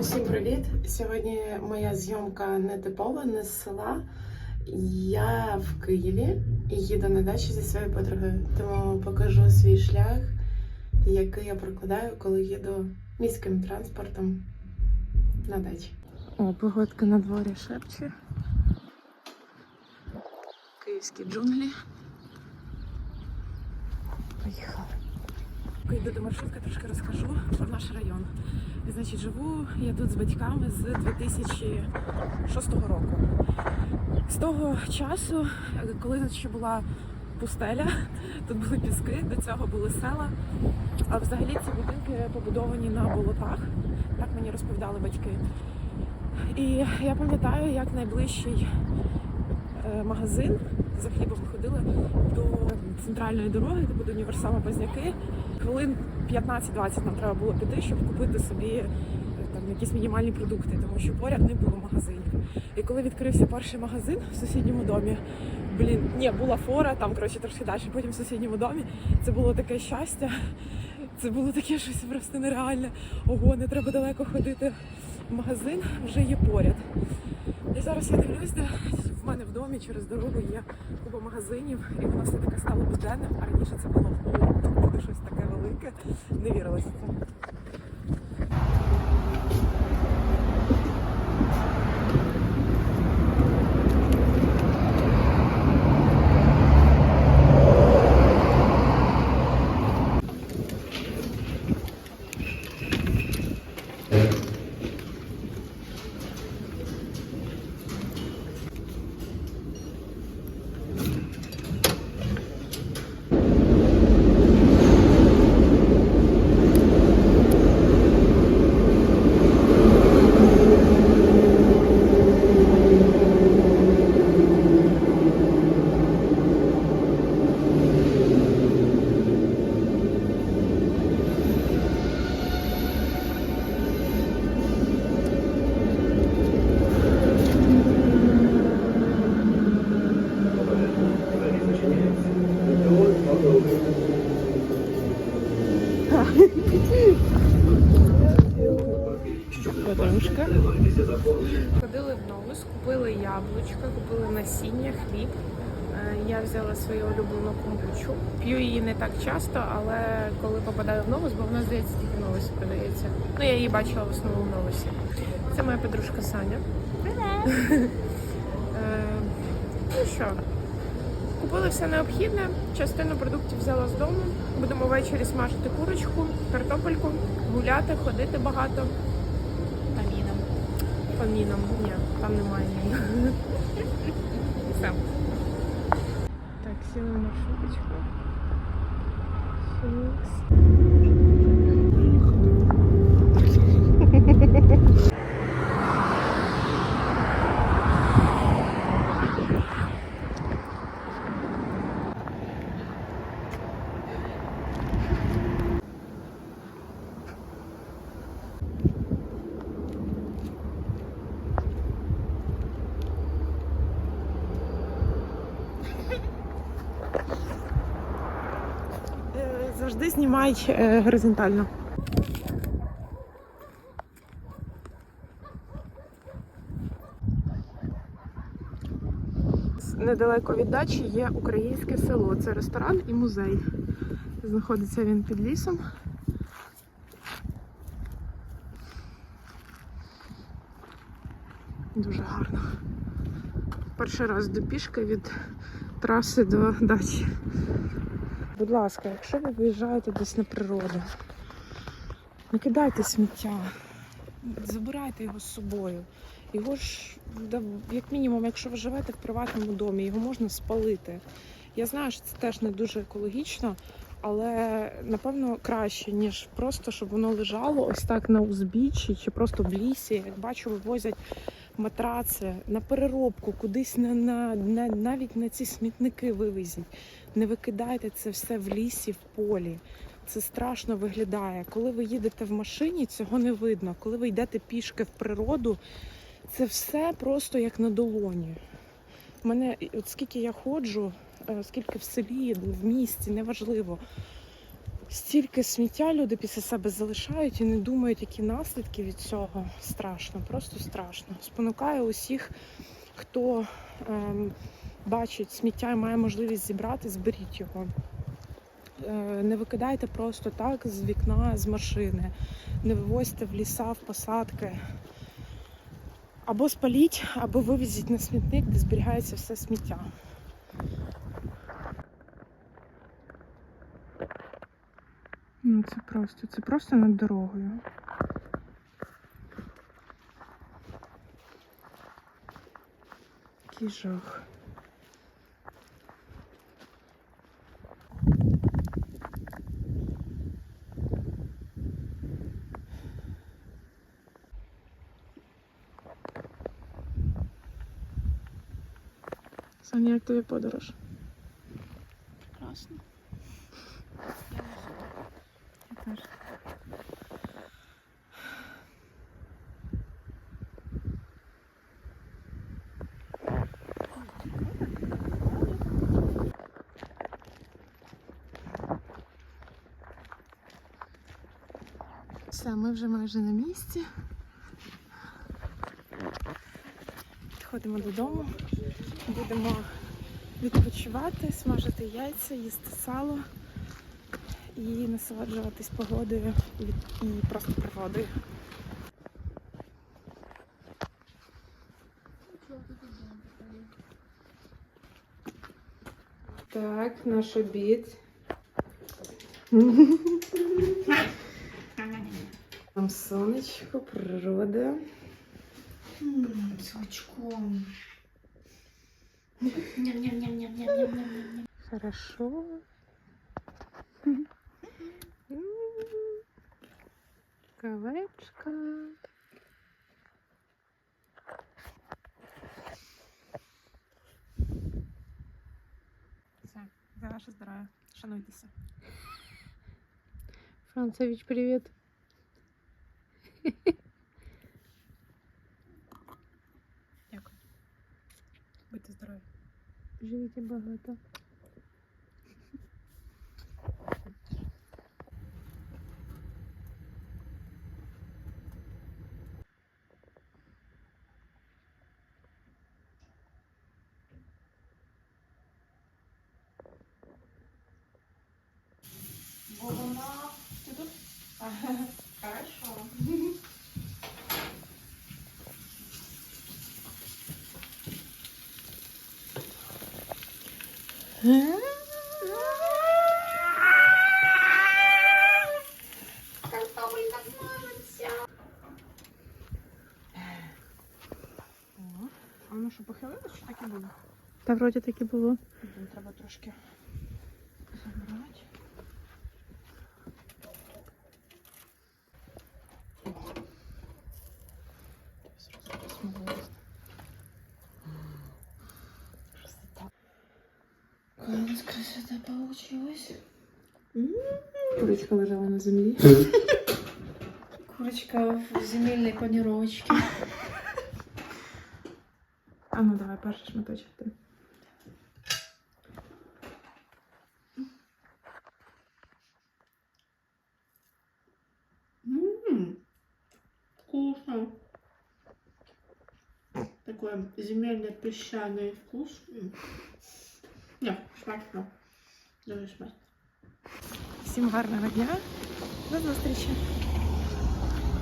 Всім привіт! Сьогодні моя зйомка не типова, не з села. Я в Києві і їду на дачу зі своєю подругою, тому покажу свій шлях, який я прокладаю, коли їду міським транспортом на дачу. О, погодка на дворі шепче. Київські джунглі. Поїхали. Поки йду до маршрутки, трошки розкажу про наш район. Значить, живу я тут з батьками з 2006 року. З того часу, коли ще була пустеля, тут були піски, до цього були села. А взагалі ці будинки побудовані на болотах, так мені розповідали батьки. І я пам'ятаю, як найближчий магазин за хлібом ходили до центральної дороги, типу до універсама Позняки. Хвилин 15-20 нам треба було піти, щоб купити собі е, там якісь мінімальні продукти, тому що поряд не було магазинів. І коли відкрився перший магазин в сусідньому домі, блін, ні, була фора, там коротше трошки далі, потім в сусідньому домі. Це було таке щастя. Це було таке щось просто нереальне. Ого, не треба далеко ходити. Магазин вже є поряд. І зараз я дивлюсь, де мене в домі через дорогу є купа магазинів, і воно все таке стало буденним, а раніше це було о, щось таке велике. Не вірилося це. Ходили купили яблучка, купили насіння, хліб. Е, Я взяла свою улюблену комбучу. П'ю її не так часто, але коли попадаю в новус, бо вона здається тільки в новусі продається. Ну я її бачила в основному в новусі. Це моя подружка Саня. Е, Ну що, купили все необхідне. Частину продуктів взяла з дому. Будемо ввечері смажити курочку, картопельку, гуляти, ходити багато. Каміном. По мінам. Ні, там немає мін. Все. Так, сіли на маршруточку. Фінікс. Завжди знімай е, горизонтально. Недалеко від дачі є українське село. Це ресторан і музей. Знаходиться він під лісом. Дуже гарно. Перший раз до пішки від траси до дачі. Будь ласка, якщо ви виїжджаєте десь на природу, не кидайте сміття, забирайте його з собою. Його ж, як мінімум, якщо ви живете в приватному домі, його можна спалити. Я знаю, що це теж не дуже екологічно, але напевно краще, ніж просто, щоб воно лежало ось так на узбіччі чи просто в лісі. Як бачу, вивозять матраци на переробку, кудись на, на, на навіть на ці смітники вивезіть. Не викидайте це все в лісі, в полі. Це страшно виглядає. Коли ви їдете в машині, цього не видно. Коли ви йдете пішки в природу, це все просто як на долоні. Мене, от скільки я ходжу, е, скільки в селі, в місті, неважливо. Стільки сміття люди після себе залишають і не думають, які наслідки від цього страшно, просто страшно. Спонукаю усіх, хто ем, бачить сміття і має можливість зібрати, зберіть його. Е, не викидайте просто так з вікна, з машини, не вивозьте в ліса, в посадки. Або спаліть, або вивезіть на смітник, де зберігається все сміття. Ну, це просто, це просто над дорогою. Який жах. Саня, як тобі подорож? Прекрасно. Я теж. Все, ми вже майже на місці. Підходимо додому, будемо відпочивати, смажити яйця, їсти сало і насолоджуватись погодою і, просто природою. Так, наш обід. Там сонечко, природа. С лучком. Ням-ням-ням-ням-ням-ням-ням. Хорошо. М. Кавечка. Все, за ваше здоров'я. Шануйтеся. Францевич, привет. Дякую. Будьте здорові. Живите багато. Ты тут? Хорошо. О, А воно що похилилось, чи так і було? Та вроді так і було. Блін, треба трошки Нас красота получилась. Курочка лежала на землі. Курочка в земельной панировочке. А ну давай перший шматочок ти. Ммм, вкусно. Такой земельный песчаный вкус. Не, смачно. Дуже смачно. Всім гарного дня. До зустрічі.